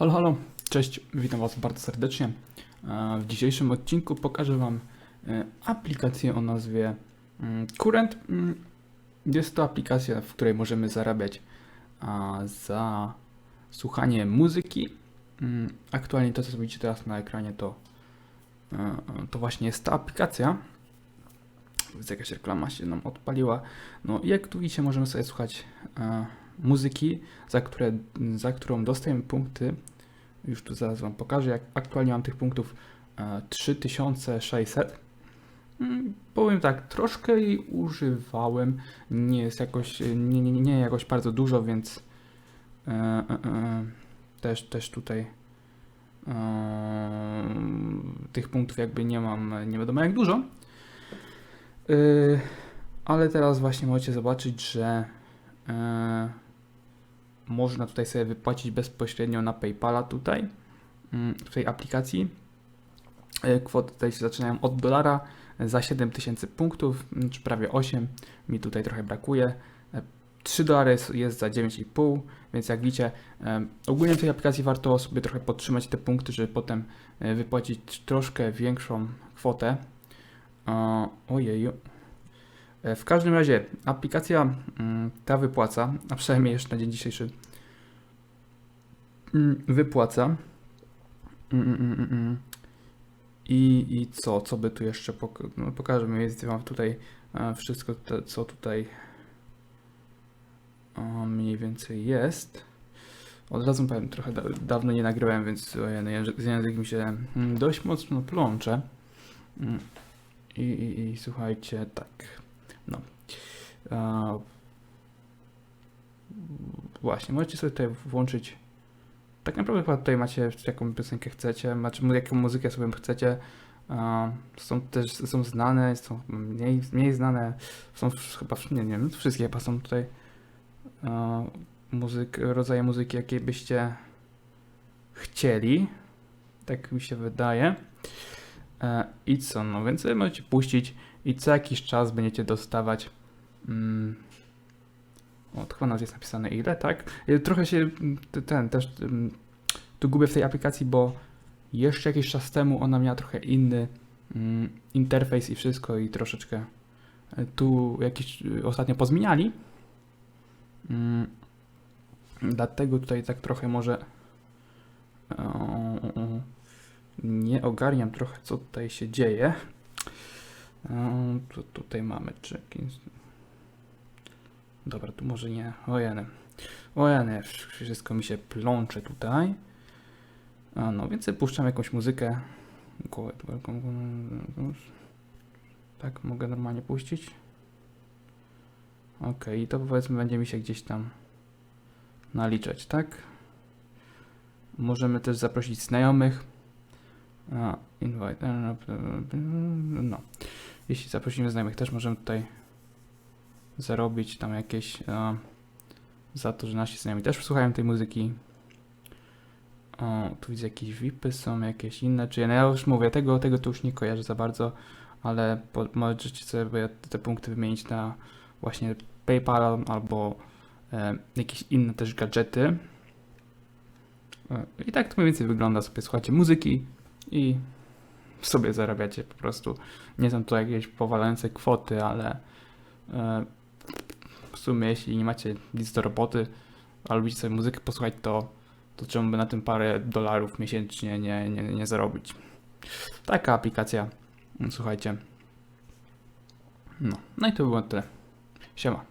Halo, halo, cześć, witam Was bardzo serdecznie. E, W dzisiejszym odcinku pokażę Wam e, aplikację o nazwie mm, Current. Mm, Jest to aplikacja, w której możemy zarabiać za słuchanie muzyki. Mm, Aktualnie to, co widzicie teraz na ekranie, to, e, to właśnie jest ta aplikacja. Więc jakaś reklama się nam odpaliła. No i jak tu widzicie, możemy sobie słuchać muzyki, za, które, za którą dostajemy punkty. Już tu zaraz Wam pokażę, jak aktualnie mam tych punktów e, 3600. Mm, Powiem tak, troszkę jej używałem, nie jest jakoś, nie, nie, nie jakoś bardzo dużo, więc e, e, e, też, też tutaj e, tych punktów jakby nie mam, nie wiadomo jak dużo. E, ale teraz właśnie możecie zobaczyć, że e, można tutaj sobie wypłacić bezpośrednio na PayPala tutaj, mm, w tej aplikacji. E, Kwoty tutaj się zaczynają od dolara za 7000 punktów, mm, czy prawie 8. Mi tutaj trochę brakuje. E, 3 dolary jest, za 9,5, więc jak widzicie, e, ogólnie w tej aplikacji warto sobie trochę podtrzymać te punkty, żeby potem e, wypłacić troszkę większą kwotę. E, Ojeju. E, W każdym razie aplikacja mm, ta wypłaca, a przynajmniej jeszcze na dzień dzisiejszy mm, wypłaca. Mm. I, I co? Co by tu jeszcze pok- no, pokażę wam tutaj e, wszystko, co tutaj mniej więcej jest. Od razu powiem, trochę da- dawno nie nagrywałem, więc ojej, no, język, mi się dość mocno plącze. I, i, I słuchajcie, tak. No. Właśnie, możecie sobie tutaj włączyć. Tak naprawdę chyba tutaj macie jaką piosenkę chcecie, znaczy jaką muzykę sobie chcecie. Są też są znane, są mniej, mniej znane, są chyba nie, nie wiem, wszystkie chyba są tutaj muzyk, rodzaje muzyki, jakie byście chcieli. Tak mi się wydaje. E, I co, no więc możecie puścić i co jakiś czas będziecie dostawać. Mm, o, to chyba nas jest napisane ile, tak? Trochę się ten też mm, tu gubię w tej aplikacji, bo jeszcze jakiś czas temu ona miała trochę inny mm, interfejs i wszystko i troszeczkę e, tu jakiś y, ostatnio pozmieniali. Mm, dlatego tutaj tak trochę może nie ogarniam trochę co tutaj się dzieje. Tu, tutaj mamy check-in. Dobra, tu może nie. Ojeny. Ojeny, wszystko mi się plącze tutaj. A no, więc puszczam jakąś muzykę. Tak, mogę normalnie puścić. Ok, i to powiedzmy będzie mi się gdzieś tam naliczać, tak? Możemy też zaprosić znajomych. A, invite. No. Jeśli zaprosimy znajomych, też możemy tutaj zarobić tam jakieś e, za to, że nasi znajomi też słuchają tej muzyki. O, tu widzę jakieś VIPy są, jakieś inne, czy no ja już mówię, tego, tego to już nie kojarzę za bardzo, ale po, możecie sobie te punkty wymienić na właśnie PayPal albo e, jakieś inne też gadżety. E, I tak to mniej więcej wygląda. Sobie słuchacie muzyki i sobie zarabiacie po prostu. Nie są to jakieś powalające kwoty, ale e, w sumie jeśli nie macie nic do roboty, a lubicie sobie muzykę posłuchać, to, to czemu by na tym parę dolarów miesięcznie nie, nie, nie zarobić. Taka aplikacja. Słuchajcie. No, no i to było tyle. Siema.